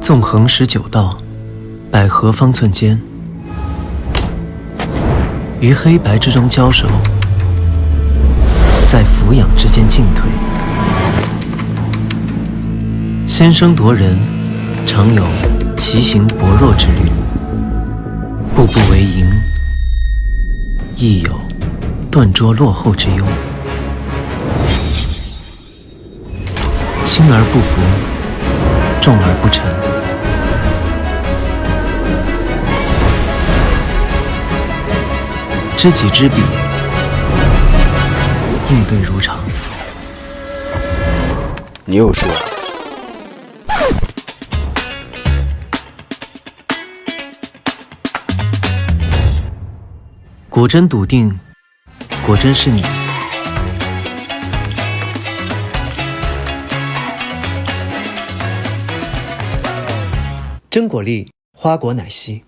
纵横十九道，百合方寸间。于黑白之中交手，在俯仰之间进退。先声夺人，常有奇行薄弱之虑；步步为营，亦有断拙落后之忧。轻而不服，重而不成。知己知彼，应对如常。你有数。果真笃定，果真是你。真果粒，花果奶昔。